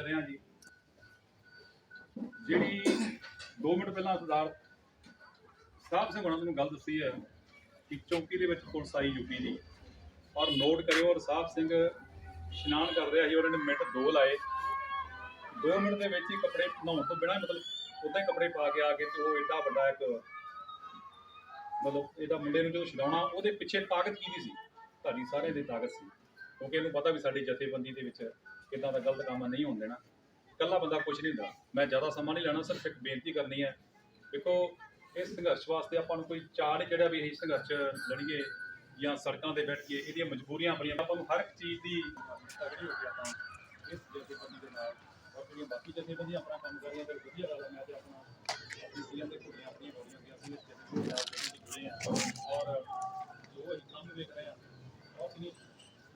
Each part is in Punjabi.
ਕਰ ਰਿਹਾ ਜੀ। ਜਿਹੜੀ 2 ਮਿੰਟ ਪਹਿਲਾਂ ਸਰਦਾਰ ਸਾਹਿਬ ਸਿੰਘ ਹੁਣਾਂ ਨੇ ਗੱਲ ਦੱਸੀ ਹੈ ਕਿ ਚੌਂਕੀ ਦੇ ਵਿੱਚ ਪੁਲਿਸ ਆਈ ਯੂਪੀ ਦੀ। ਔਰ ਨੋਟ ਕਰਿਓ ਔਰ ਸਾਹਿਬ ਸਿੰਘ ਇਸ਼ਨਾਨ ਕਰ ਰਿਹਾ ਸੀ, ਉਹਨਾਂ ਨੇ ਮਿੰਟ ਦੋ ਲਾਏ। 2 ਮਿੰਟ ਦੇ ਵਿੱਚ ਹੀ ਕੱਪੜੇ ਨਹਾਉਣ ਤੋਂ ਬਿਨਾਂ ਮਤਲਬ ਉਦਾਂ ਹੀ ਕੱਪੜੇ ਪਾ ਕੇ ਆ ਕੇ ਤੇ ਉਹ ਏਡਾ ਵੱਡਾ ਇੱਕ ਮਤਲਬ ਇਹਦਾ ਮੁੰਡੇ ਨੂੰ ਜਦੋਂ ਛਡਾਉਣਾ, ਉਹਦੇ ਪਿੱਛੇ ਤਾਕਤ ਕੀ ਸੀ? ਤੁਹਾਡੀ ਸਾਰਿਆਂ ਦੀ ਤਾਕਤ ਸੀ। ਕਿਉਂਕਿ ਇਹਨੂੰ ਪਤਾ ਵੀ ਸਾਡੀ ਜਥੇਬੰਦੀ ਦੇ ਵਿੱਚ ਇਦਾਂ ਦਾ ਗਲਤ ਕੰਮ ਨਹੀਂ ਹੋਣ ਦੇਣਾ। ਇਕੱਲਾ ਬੰਦਾ ਕੁਝ ਨਹੀਂ ਹੁੰਦਾ। ਮੈਂ ਜ਼ਿਆਦਾ ਸਮਾਂ ਨਹੀਂ ਲੈਣਾ, ਸਿਰਫ ਇੱਕ ਬੇਨਤੀ ਕਰਨੀ ਹੈ। ਦੇਖੋ, ਇਸ ਸੰਘਰਸ਼ ਵਾਸਤੇ ਆਪਾਂ ਨੂੰ ਕੋਈ ਚਾੜ ਨਹੀਂ ਜਿਹੜਾ ਵੀ ਇਹ ਸੰਘਰਸ਼ ਲੜੀਏ ਜਾਂ ਸੜਕਾਂ ਤੇ ਬੈਠੀਏ, ਇਹਦੀਆਂ ਮਜਬੂਰੀਆਂ ਆਪਣੀਆਂ, ਆਪਾਂ ਨੂੰ ਹਰ ਇੱਕ ਚੀਜ਼ ਦੀ ਤਗੜੀ ਹੋ ਕੇ ਆਪਾਂ। ਇਸ ਜਥੇਬੰਦੀ ਦੇ ਨਾਲ ਔਰ ਜਿਹੜੀਆਂ ਬਾਕੀ ਜਥੇਬੰਦੀਆਂ ਆਪਣਾ ਕੰਮ ਕਰ ਰਹੀਆਂ ਤੇ ਵਧੀਆ ਗੱਲ ਹੈ ਮੈਂ ਤੇ ਆਪਣਾ ਆਪਣੀ ਜ਼ਿਲ੍ਹਾ ਦੇ ਕੁੜੀਆਂ ਆਪਣੀਆਂ ਬੋਲੀਆਂ ਕਿ ਅਸੀਂ ਇਸ ਜਥੇਬੰਦੀ ਨਾਲ ਜੁੜੇ ਹਾਂ ਔਰ ਜੋ ਅਸੀਂ ਕੰਮ ਵੇਖ ਰਹੇ ਹਾਂ ਬਹੁਤ ਹੀ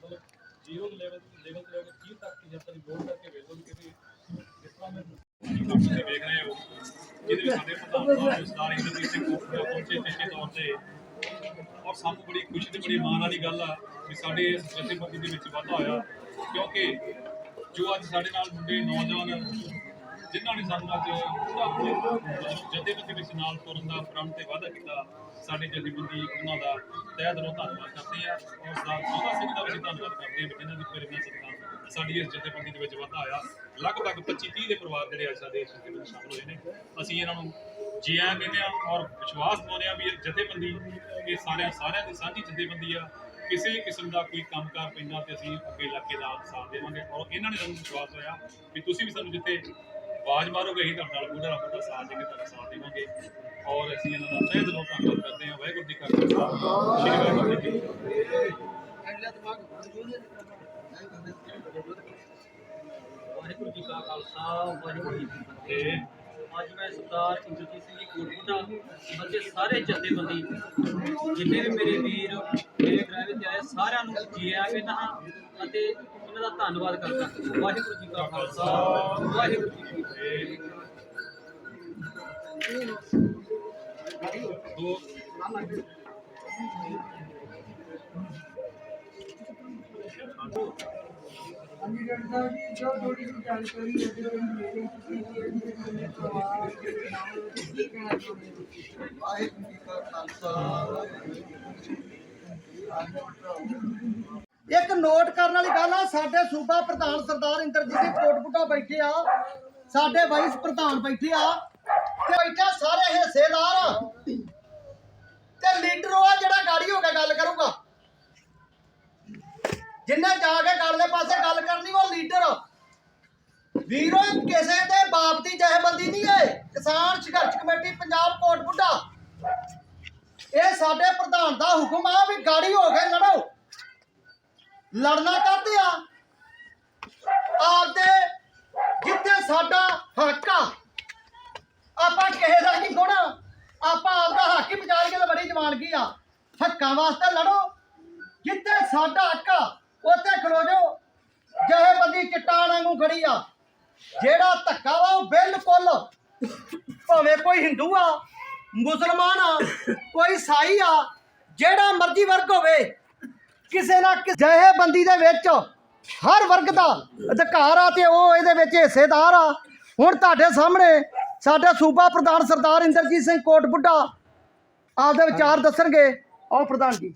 ਮਤਲਬ ਜ਼ੀਰੋ ਲੈਵਲ ਲੈਵਲ ਤੋਂ ਲੈ ਕੇ 30 ਤੱਕ ਦੀ ਜਦ ਤੱਕ ਲੋਡ ਕਰਕੇ ਵੇਖ ਲਓ ਕਿ ਕਿਸ ਤਰ੍ਹਾਂ ਮੈਂ ਤੁਸੀਂ ਵੇਖ ਰਹੇ ਹੋ ਜਿਹਦੇ ਵਿੱਚ ਸਾਡੇ ਪ੍ਰਧਾਨ ਸਾਹਿਬ ਸਰਦਾਰ ਇੰਦਰਜੀਤ ਸਿੰਘ ਕੋਟਲਾ ਪਹੁੰਚੇ ਨਿਸ਼ਚਿਤ ਤੌਰ ਤੇ ਔਰ ਸਾਨੂੰ ਬੜੀ ਖੁਸ਼ੀ ਤੇ ਬੜੀ ਮਾਣ ਵਾਲੀ ਗੱਲ ਆ ਕਿ ਸਾਡੇ ਇਸ ਜਥੇਬੰਦੀ ਦੇ ਵਿੱਚ ਵਾਧਾ ਹੋਇਆ, ਕਿਉਂਕਿ ਜੋ ਅੱਜ ਸਾਡੇ ਨਾਲ ਮੁੰਡੇ ਨੌਜਵਾਨ ਜਿਨ੍ਹਾਂ ਨੇ ਸਾਨੂੰ ਅੱਜ ਪੂਰਾ ਜਥੇਬੰਦੀ ਵਿੱਚ ਨਾਲ ਤੁਰਨ ਦਾ ਪ੍ਰਣ ਤੇ ਵਾਅਦਾ ਕੀਤਾ, ਸਾਡੀ ਜਥੇਬੰਦੀ ਉਹਨਾਂ ਦਾ ਤਹਿ ਦਿਲੋਂ ਧੰਨਵਾਦ ਕਰਦੇ ਆ ਔਰ ਸਰਦਾਰ ਸਿੰਘ ਦਾ ਵੀ ਧੰਨਵਾਦ ਕਰਦੇ ਆ ਜਿਨ੍ਹਾਂ ਦੀ ਪ੍ਰੇਰਣਾ ਸਦਕਾ ਸਾਡੀ ਇਸ ਜਥੇਬੰਦੀ ਦੇ ਵਿੱਚ ਵਾਧਾ ਆਇਆ। ਲਗਭਗ 25 30 ਦੇ ਪਰਿਵਾਰ ਜਿਹੜੇ ਅੱਜ ਸਾਡੇ ਇਸ ਜਥੇਬੰਦੀ ਵਿੱਚ ਸ਼ਾਮਲ ਹੋਏ ਨੇ, ਅਸੀਂ ਇਹਨਾਂ ਨੂੰ ਜੀ ਆਇਆਂ ਕਹਿੰਦੇ ਆ ਔਰ ਵਿਸ਼ਵਾਸ ਪਾਉਂਦੇ ਆ ਵੀ ਇਹ ਜਥੇਬੰਦੀ, ਇਹ ਸਾਰਿਆਂ ਸਾਰਿਆਂ ਦੀ ਸਾਂਝੀ ਜਥੇਬੰਦੀ ਆ। ਕਿਸੇ ਕਿਸਮ ਦਾ ਕੋਈ ਕੰਮਕਾਰ ਪੈਂਦਾ ਤੇ ਅਸੀਂ ਅੱਗੇ ਲੱਗ ਕੇ ਨਾਲ ਸਾਥ ਦੇਵਾਂਗੇ ਔਰ ਇਹਨਾਂ ਨੇ ਸਾਨੂੰ ਵਿਸ਼ਵਾਸ ਹੋਇਆ ਵੀ ਤੁਸੀਂ ਵੀ ਸਾਨੂੰ ਜਿੱਥੇ ਆਵਾਜ਼ ਮਾਰੋਗੇ ਅਸੀਂ ਤੁਹਾਡੇ ਨਾਲ ਪੂਰਾ ਪੂਰਾ ਸਾਥ ਦੇ ਕੇ ਤੁਹਾਡਾ ਸਾਥ ਦੇਵਾਂਗੇ। ਔਰ ਅਸੀਂ ਇਹਨਾਂ ਦਾ ਤਹਿ ਦਿਲੋਂ ਧੰਨਵਾਦ ਕਰਦੇ ਹਾਂ। ਵਾਹਿਗੁਰੂ ਜੀ ਕਾ ਖਾਲਸਾ। ਸ਼੍ਰੀ ਵਾਹਿਗੁਰੂ ਜੀ ਵਾਹਿਗੁਰੂ ਜੀ ਕਾ ਖਾਲਸਾ ਵਾਹਿਗੁਰੂ ਜੀ ਕੀ ਫਤਿਹ। ਅੱਜ ਮੈਂ ਸਰਦਾਰ ਇੰਦਰਜੀਤ ਸਿੰਘ ਜੀ ਕੋਟਕੋਟਾ ਅਤੇ ਸਾਰੇ ਜਥੇਬੰਦੀ, ਜਿੰਨੇ ਵੀ ਮੇਰੇ ਵੀਰ, ਮੇਰੇ ਡਰਾਈਵਰ ਆਏ ਸਾਰਿਆਂ ਨੂੰ ਜੀ ਆਇਆਂ ਕਹਿੰਦਾ ਹਾਂ ਅਤੇ ਦਾ ਧੰਨਵਾਦ ਕਰਦਾ। ਵਾਹਿਗੁਰੂ ਜੀ ਕਾ ਖਾਲਸਾ, ਵਾਹਿਗੁਰੂ ਜੀ ਕੀ ਫਤਿਹ ਹਾਂਜੀ ਡਾਕਟਰ ਸਾਹਿਬ ਜੀ ਜੋ ਥੋੜੀ ਜਿਹੀ ਜਾਣਕਾਰੀ ਹੈ ਜੋ ਮੇਰੇ ਵਾਹਿਗੁਰੂ ਜੀ ਕਾ ਖਾਲਸਾ, ਵਾਹਿਗੁਰੂ ਜੀ ਕੀ ਫਤਿਹ। ਇੱਕ ਨੋਟ ਕਰਨ ਵਾਲੀ ਗੱਲ ਆ, ਸਾਡੇ ਸੂਬਾ ਪ੍ਰਧਾਨ ਸਰਦਾਰ ਇੰਦਰਜੀਤ ਸਿੰਘ ਕੋਟਪੁੱਟਾ ਬੈਠੇ ਆ, ਸਾਡੇ ਵਾਈਸ ਪ੍ਰਧਾਨ ਬੈਠੇ ਆ, ਤੇ ਬੈਠਾ ਸਾਰੇ ਹਿੱਸੇਦਾਰ ਤੇ ਲੀਡਰ ਆ ਜਿਹੜਾ ਗਾੜੀ ਹੋ ਕੇ ਗੱਲ ਕਰੂਗਾ। ਜਿੰਨੇ ਜਾ ਕੇ ਗੱਲ ਦੇ ਪਾਸੇ ਗੱਲ ਕਰਨੀ, ਉਹ ਲੀਡਰ ਵੀਰੋ, ਕਿਸੇ ਦੇ ਬਾਪ ਦੀ ਜਹੇਬੰਦੀ ਨਹੀਂ ਹੈ ਕਿਸਾਨ ਸੰਘਰਸ਼ ਕਮੇਟੀ, ਪੰਜਾਬ ਕੋਟਪੁੱਟਾ ਇਹ ਸਾਡੇ ਪ੍ਰਧਾਨ ਦਾ ਹੁਕਮ ਆ ਵੀ ਗਾੜੀ ਹੋ ਕੇ ਲੜੋ। ਲੜਨਾ ਕਰਦੇ ਆ? ਆਪਦੇ ਜਿੱਥੇ ਸਾਡਾ ਹੱਕ ਆ, ਆਪਾਂ ਕਿਸੇ ਦਾ ਨਹੀਂ ਗੁਣਾ। ਆਪਾਂ ਆਪਦਾ ਹੱਕ ਹੀ ਵਿਚਾਰ ਕੇ ਤਾਂ ਬੜੀ ਜਵਾਨਗੀ ਆ। ਹੱਕਾਂ ਵਾਸਤੇ ਲੜੋ। ਜਿੱਥੇ ਸਾਡਾ ਹੱਕ ਆ, ਉੱਥੇ ਖਲੋ ਜਾਓ। ਜਿਹੇ ਬੰਦੀ ਚਟਾਨ ਵਾਂਗੂ ਖੜੀ ਆ, ਜਿਹੜਾ ਧੱਕਾ ਵਾ ਉਹ ਬਿਲਕੁਲ ਭਾਵੇਂ ਕੋਈ ਹਿੰਦੂ ਆ, ਮੁਸਲਮਾਨ ਆ, ਕੋਈ ਸਾਈ ਆ, ਜਿਹੜਾ ਮਰਜ਼ੀ ਵਰਗ ਹੋਵੇ ਕਿਸੇ ਨਾ ਕਿਸੇ ਜਿਹੇ ਬੰਦੀ ਦੇ ਵਿੱਚ ਹਰ ਵਰਗ ਦਾ ਅਧਿਕਾਰ ਆ ਤੇ ਉਹ ਇਹਦੇ ਵਿੱਚ ਹਿੱਸੇਦਾਰ ਆ। ਹੁਣ ਤੁਹਾਡੇ ਸਾਹਮਣੇ ਸਾਡਾ ਸੂਬਾ ਪ੍ਰਧਾਨ ਸਰਦਾਰ ਇੰਦਰਜੀਤ ਸਿੰਘ ਕੋਟਬੁੱਢਾ ਆਪਦੇ ਵਿਚਾਰ ਦੱਸਣਗੇ। ਆਓ ਪ੍ਰਧਾਨ ਜੀ।